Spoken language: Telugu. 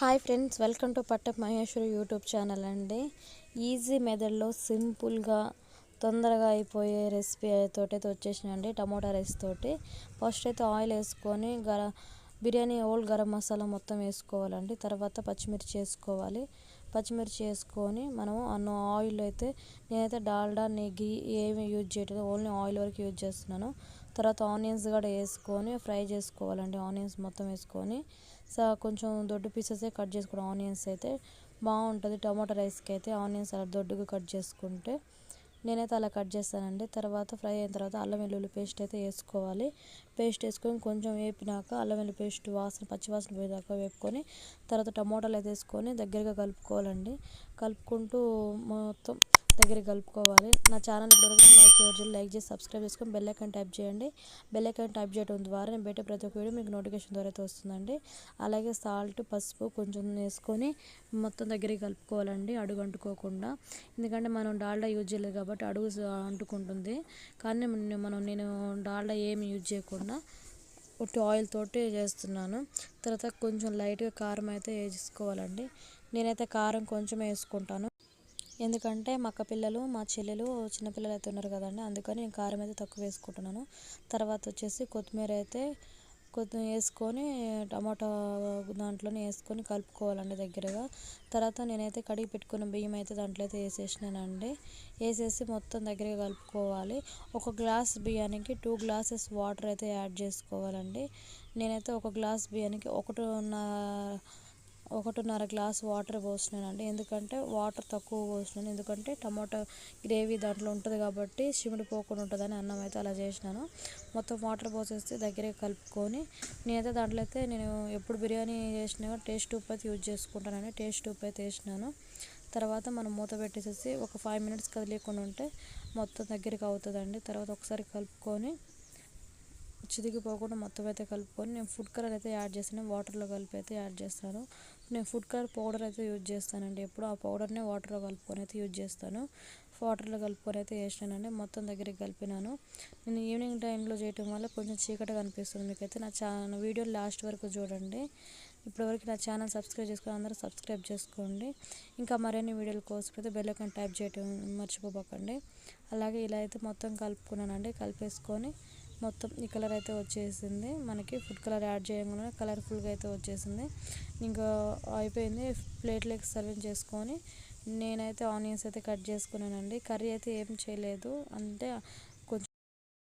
హాయ్ ఫ్రెండ్స్ వెల్కమ్ టు పట్టప్ మహేశ్వరి యూట్యూబ్ ఛానల్ అండి. ఈజీ మెథడ్లో సింపుల్గా తొందరగా అయిపోయే రెసిపీ తోటైతే వచ్చేసినండి టమోటా రైస్ తోటి. ఫస్ట్ అయితే ఆయిల్ వేసుకొని గర బిర్యానీ ఓల్డ్ గరం మసాలా మొత్తం వేసుకోవాలండి తర్వాత పచ్చిమిర్చి వేసుకోవాలి. పచ్చిమిర్చి వేసుకొని మనము అన్న ఆయిల్ అయితే నేనైతే డాల్డా నెయ్యి ఏమి యూజ్ చేయట్లేదు ఓన్లీ ఆయిల్ వరకు యూజ్ చేస్తున్నాను. తర్వాత ఆనియన్స్ కూడా వేసుకొని ఫ్రై చేసుకోవాలండి ఆనియన్స్ మొత్తం వేసుకొని. సో కొంచెం దొడ్డు పీసెసే కట్ చేసుకోవడం ఆనియన్స్ అయితే బాగుంటుంది. టమాటా రైస్కి అయితే ఆనియన్స్ అలా దొడ్డుగా కట్ చేసుకుంటే నేనైతే అలా కట్ చేస్తానండి. తర్వాత ఫ్రై అయిన తర్వాత అల్లం వెల్లుల్లి పేస్ట్ అయితే వేసుకోవాలి. పేస్ట్ వేసుకొని కొంచెం వేపినాక అల్లం వెల్లుల్లి పేస్ట్ వాసన పచ్చి వాసన పోయేదాకా వేపుకొని తర్వాత టమోటాలు అయితే వేసుకొని దగ్గరగా కలుపుకోవాలండి. కలుపుకుంటూ మొత్తం దగ్గర కలుపుకోవాలి. నా ఛానల్ ఇప్పటివరకు లైక్ ఎవరు లైక్ చేసి సబ్స్క్రైబ్ చేసుకొని బెల్ ఐకాన్ టైప్ చేయండి. బెల్ ఐకాన్ టైప్ చేయడం ద్వారా నేను పెట్టే ప్రతి ఒక్క వీడియో మీకు నోటిఫికేషన్ ద్వారా అయితే వస్తుందండి. అలాగే సాల్ట్ పసుపు కొంచెం వేసుకొని మొత్తం దగ్గర కలుపుకోవాలండి అడుగు అంటుకోకుండా ఎందుకంటే మనం డాల్డా యూజ్ చేయలేదు కాబట్టి అడుగు అంటుకుంటుంది. కానీ మనం నేను డాల్డా ఏమి యూజ్ చేయకుండా ఒట్టి ఆయిల్ తోటి చేస్తున్నాను. తర్వాత కొంచెం లైట్గా కారం అయితే వేసుకోవాలండి. నేనైతే కారం కొంచెం వేసుకుంటాను. ఎందుకంటే మా అక్క పిల్లలు మా చెల్లెలు చిన్నపిల్లలు అయితే ఉన్నారు కదండి. అందుకని నేను కారం అయితే తక్కువ వేసుకుంటున్నాను. తర్వాత వచ్చేసి కొత్తిమీర అయితే కొద్దిగా వేసుకొని టమాటా దాంట్లోనే వేసుకొని కలుపుకోవాలండి దగ్గరగా. తర్వాత నేనైతే కడిగి పెట్టుకున్న బియ్యం అయితే దాంట్లో అయితే వేసేసినానండి. వేసేసి మొత్తం దగ్గరగా కలుపుకోవాలి. ఒక గ్లాస్ బియ్యానికి టూ గ్లాసెస్ వాటర్ అయితే యాడ్ చేసుకోవాలండి. నేనైతే ఒక గ్లాస్ బియ్యానికి ఒకటిన్నర ఒకటిన్నర గ్లాస్ వాటర్ పోసినానండి. ఎందుకంటే వాటర్ తక్కువ పోసినాను. ఎందుకంటే టమాటా గ్రేవీ దాంట్లో ఉంటుంది కాబట్టి చిమిడిపోకుండా ఉంటుందని అన్నం అయితే అలా చేసినాను. మొత్తం వాటర్ పోసేసి దగ్గరే కలుపుకొని నేనైతే దాంట్లో అయితే నేను ఎప్పుడు బిర్యానీ చేసినా టేస్ట్ ఉప్పు అయితే యూజ్ చేసుకుంటానండి. టేస్ట్ ఉప్పు అయితే వేసినాను. తర్వాత మనం మూత పెట్టేసేసి ఒక ఫైవ్ మినిట్స్ కదిలేకుండా ఉంటే మొత్తం దగ్గరికి అవుతుందండి. తర్వాత ఒకసారి కలుపుకొని చితికిపోకుండా మొత్తం అయితే కలుపుకొని నేను ఫుడ్ కలర్ అయితే యాడ్ చేస్తాను వాటర్లో కలిపి అయితే యాడ్ చేస్తాను. నేను ఫుడ్ కలర్ పౌడర్ అయితే యూజ్ చేస్తానండి. ఎప్పుడు ఆ పౌడర్నే వాటర్లో కలుపుకొని అయితే యూజ్ చేస్తాను. వాటర్లో కలుపుకొని అయితే వేసినానండి. మొత్తం దగ్గరికి కలిపినాను. నేను ఈవినింగ్ టైంలో చేయటం వల్ల కొంచెం చీకటిగా అనిపిస్తుంది మీకైతే. నా ఛానల్ వీడియో లాస్ట్ వరకు చూడండి. ఇప్పటివరకు నా ఛానల్ సబ్స్క్రైబ్ చేసుకొని అందరూ సబ్స్క్రైబ్ చేసుకోండి. ఇంకా మరిన్ని వీడియోల కోసం అయితే బెల్ ఐకాన్ టైప్ చేయటం మర్చిపోకండి. అలాగే ఇలా అయితే మొత్తం కలుపుకున్నానండి. కలిపేసుకొని మొత్తం ఈ కలర్ అయితే వచ్చేసింది. మనకి ఫుడ్ కలర్ యాడ్ చేయగానే కలర్ఫుల్గా అయితే వచ్చేసింది. ఇంకా అయిపోయింది. ప్లేట్లోకి సర్వింగ్ చేసుకొని నేనైతే ఆనియన్స్ అయితే కట్ చేసుకున్నానండి. కర్రీ అయితే ఏం చేయలేదు. అంటే